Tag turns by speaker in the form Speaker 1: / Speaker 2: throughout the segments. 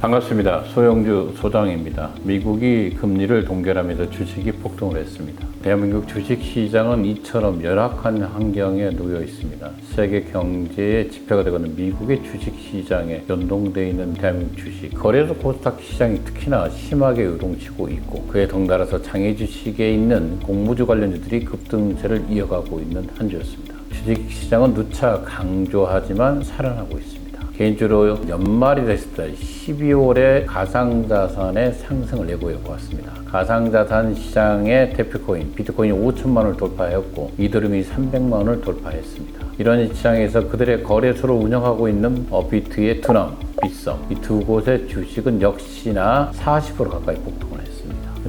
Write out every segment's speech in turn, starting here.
Speaker 1: 반갑습니다. 소영주 소장입니다. 미국이 금리를 동결하면서 주식이 폭등을 했습니다. 대한민국 주식 시장은 이처럼 열악한 환경에 놓여 있습니다. 세계 경제의 지표가 되고는 미국의 주식 시장에 연동되어 있는 대한민국 주식 거래소 코스닥 시장이 특히나 심하게 요동치고 있고 그에 덩달아서 장애 주식에 있는 공무주 관련주들이 급등세를 이어가고 있는 한 주였습니다. 주식 시장은 누차 강조하지만 살아나고 있습니다. 개인적으로 연말이 됐을 때 12월에 가상자산의 상승을 예고해 보았습니다. 가상자산 시장의 대표코인 비트코인이 5천만 원을 돌파했고 이더리움이 300만 원을 돌파했습니다. 이런 시장에서 그들의 거래소를 운영하고 있는 어비트의 투남, 빗썸 이 두 곳의 주식은 역시나 40% 가까이 폭등을.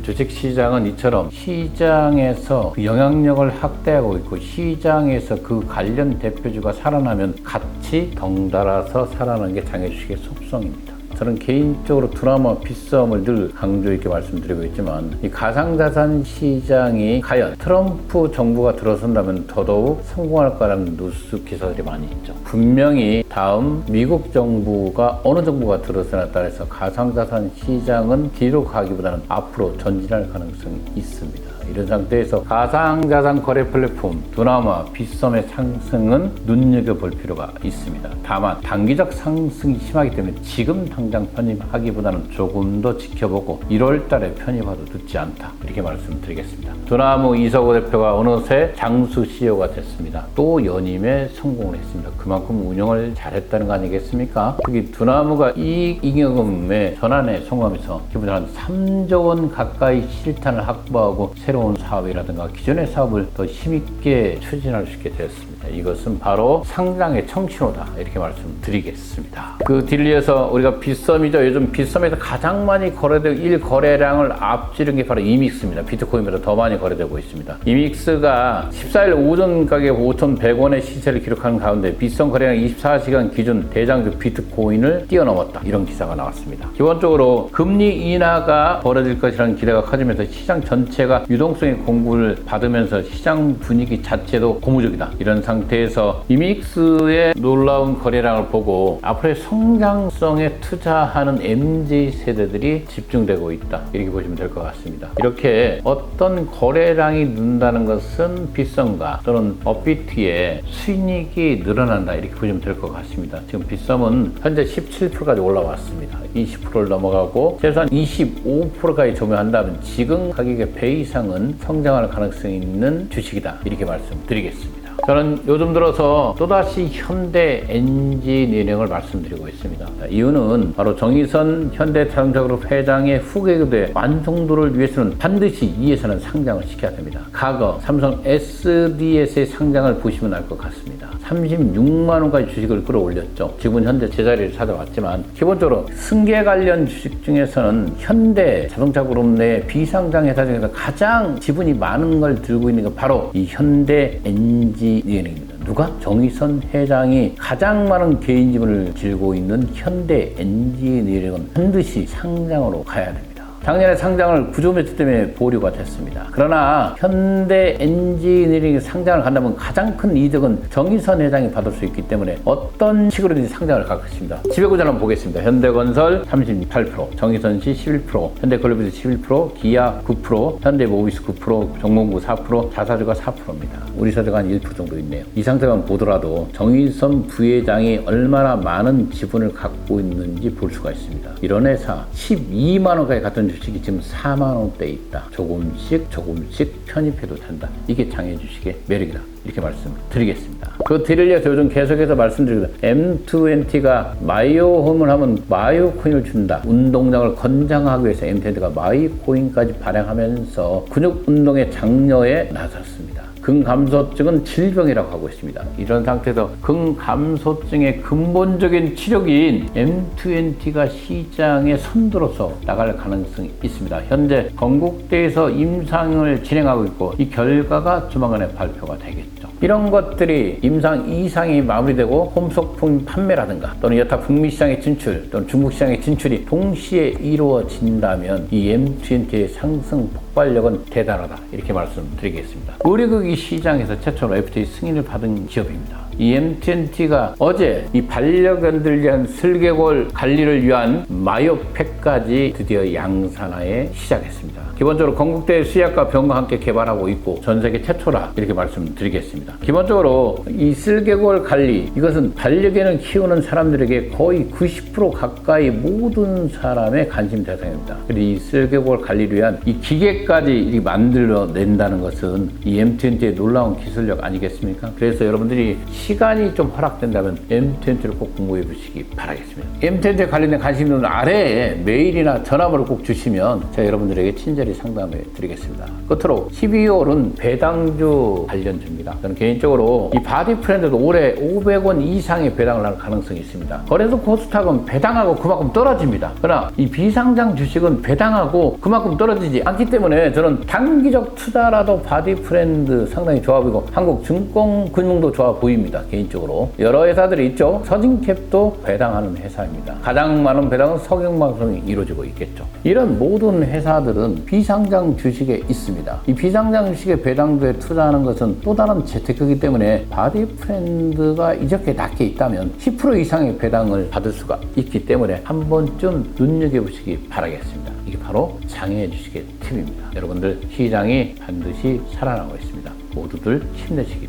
Speaker 1: 주식 시장은 이처럼 시장에서 그 영향력을 확대하고 있고 시장에서 그 관련 대표주가 살아나면 같이 덩달아서 살아나는 게 장애주식의 속성입니다. 저는 개인적으로 드라마 비썸을 늘 강조 있게 말씀드리고 있지만 이 가상자산 시장이 과연 트럼프 정부가 들어선다면 더더욱 성공할 거라는 뉴스 기사들이 많이 있죠. 분명히 다음 미국 정부가 어느 정부가 들어서냐에 따라서 가상자산 시장은 뒤로 가기보다는 앞으로 전진할 가능성이 있습니다. 이런 상태에서 가상자산 거래 플랫폼 두나마 빗썸의 상승은 눈여겨볼 필요가 있습니다. 다만 단기적 상승이 심하기 때문에 지금 당장 편입하기보다는 조금 더 지켜보고 1월 달에 편입하도 늦지 않다. 이렇게 말씀드리겠습니다. 두나무 이석호 대표가 어느새 장수 CEO가 됐습니다. 또 연임에 성공을 했습니다. 그만큼 운영을 잘했다는 거 아니겠습니까? 특히 두나무가 이익 잉여금의 전환에 성공하면서 기본적으로 한 3조 원 가까이 실탄을 확보하고 새로 운 사업이라든가 기존의 사업을 더 힘있게 추진할 수 있게 되었습니다. 이것은 바로 상장의 청신호다 이렇게 말씀드리겠습니다. 그 딜리에서 우리가 빗썸이죠. 요즘 빗썸에서 가장 많이 거래되고 1 거래량을 앞지른 게 바로 이믹스입니다. 비트코인보다 더 많이 거래되고 있습니다. 이믹스가 14일 오전 가격 5,100원의 시세를 기록하는 가운데 빗썸 거래량 24시간 기준 대장주 비트코인을 뛰어넘었다. 이런 기사가 나왔습니다. 기본적으로 금리 인하가 벌어질 것이라는 기대가 커지면서 시장 전체가 유 동성의 공부를 받으면서 시장 분위기 자체도 고무적이다. 이런 상태에서 이믹스의 놀라운 거래량을 보고 앞으로의 성장성에 투자하는 MZ 세대들이 집중되고 있다. 이렇게 보시면 될 것 같습니다. 이렇게 어떤 거래량이 는다는 것은 빗썸과 또는 업비트의 수익이 늘어난다. 이렇게 보시면 될 것 같습니다. 지금 빗썸은 현재 17%까지 올라왔습니다. 20%를 넘어가고 최소한 25%까지 조명한다면 지금 가격의 배 이상은 성장할 가능성이 있는 주식이다. 이렇게 말씀드리겠습니다. 저는 요즘 들어서 또다시 현대 엔지니어링을 말씀드리고 있습니다. 이유는 바로 정의선 현대자동차그룹 회장의 후계급의 완성도를 위해서는 반드시 이 회사는 상장을 시켜야 됩니다. 과거 삼성 SDS의 상장을 보시면 알 것 같습니다. 36만 원까지 주식을 끌어올렸죠. 지금은 현재 제자리를 찾아왔지만 기본적으로 승계 관련 주식 중에서는 현대 자동차 그룹 내 비상장 회사 중에서 가장 지분이 많은 걸 들고 있는 게 바로 이 현대 엔지 니어링입니다. 누가? 정의선 회장이 가장 많은 개인 지분을 들고 있는 현대 엔지니어링은 반드시 상장으로 가야 됩니다. 작년에 상장을 구조 매출 때문에 보류가 됐습니다. 그러나 현대 엔지니어링 상장을 간다면 가장 큰 이득은 정의선 회장이 받을 수 있기 때문에 어떤 식으로든지 상장을 갈 것입니다. 지배구조 한번 보겠습니다. 현대건설 38%, 정의선시 11%, 현대글로비스 11%, 기아 9%, 현대모비스 9%, 정몽구 4%, 자사주가 4%입니다. 우리 사주가 한 1% 정도 있네요. 이 상태만 보더라도 정의선 부회장이 얼마나 많은 지분을 갖고 있는지 볼 수가 있습니다. 이런 회사 12만 원까지 갔던 주식 이 지금 4만 원대에 있다. 조금씩 조금씩 편입해도 된다. 이게 장애 주식의 매력이다. 이렇게 말씀드리겠습니다. 그 이어서 요즘 계속해서 말씀드리거든. M20가 마이오홈을 하면 마이오코인을 준다. 운동량을 권장하기 위해서 M20가 마이코인까지 발행하면서 근육 운동의 장려에 나섰습니다. 근감소증은 질병이라고 하고 있습니다. 이런 상태에서 근감소증의 근본적인 치료기인 M20가 시장에 선두로서 나갈 가능성이 있습니다. 현재 건국대에서 임상을 진행하고 있고 이 결과가 조만간에 발표가 되겠죠. 이런 것들이 임상 이상이 마무리되고 홈소품 판매라든가 또는 여타 북미 시장의 진출 또는 중국 시장의 진출이 동시에 이루어진다면 이 M20의 상승 폭 발력은 대단하다 이렇게 말씀드리겠습니다. 의료기기 시장에서 최초로 FTA 승인을 받은 기업입니다. 이 MTNT가 어제 이 반려견들 위한 슬개골 관리를 위한 마요팩까지 드디어 양산화에 시작했습니다. 기본적으로 건국대 수의학과 병과 함께 개발하고 있고 전 세계 최초라 이렇게 말씀드리겠습니다. 기본적으로 이 쓸개골 관리 이것은 반려견을 키우는 사람들에게 거의 90% 가까이 모든 사람의 관심 대상입니다. 그리고 이 쓸개골 관리를 위한 이 기계까지 이 만들어낸다는 것은 이 MTNT의 놀라운 기술력 아니겠습니까? 그래서 여러분들이 시간이 좀 허락된다면 MTNT를 꼭 공부해 보시기 바라겠습니다. MTNT에 관련된 관심 있는 아래에 메일이나 전화번호 꼭 주시면 제가 여러분들에게 친절히 상담해 드리겠습니다. 끝으로 12월은 배당주 관련주입니다. 저는 개인적으로 이 바디 프렌드도 올해 500원 이상의 배당을 할 가능성이 있습니다. 거래소 코스닥은 배당하고 그만큼 떨어집니다. 그러나 이 비상장 주식은 배당하고 그만큼 떨어지지 않기 때문에 저는 단기적 투자라도 바디 프렌드 상당히 좋아 보이고 한국 증권 금융도 좋아 보입니다. 개인적으로 여러 회사들이 있죠. 서진캡도 배당하는 회사입니다. 가장 많은 배당은 석영방송이 이루어지고 있겠죠. 이런 모든 회사들은 비상장 주식에 있습니다. 이 비상장 주식에 배당주에 투자하는 것은 또 다른 재테크이기 때문에 바디 프렌드가 이렇게 낮게 있다면 10% 이상의 배당을 받을 수가 있기 때문에 한 번쯤 눈여겨보시기 바라겠습니다. 이게 바로 장애 주식의 팁입니다. 여러분들 시장이 반드시 살아나고 있습니다. 모두들 힘내시기 바라겠습니다.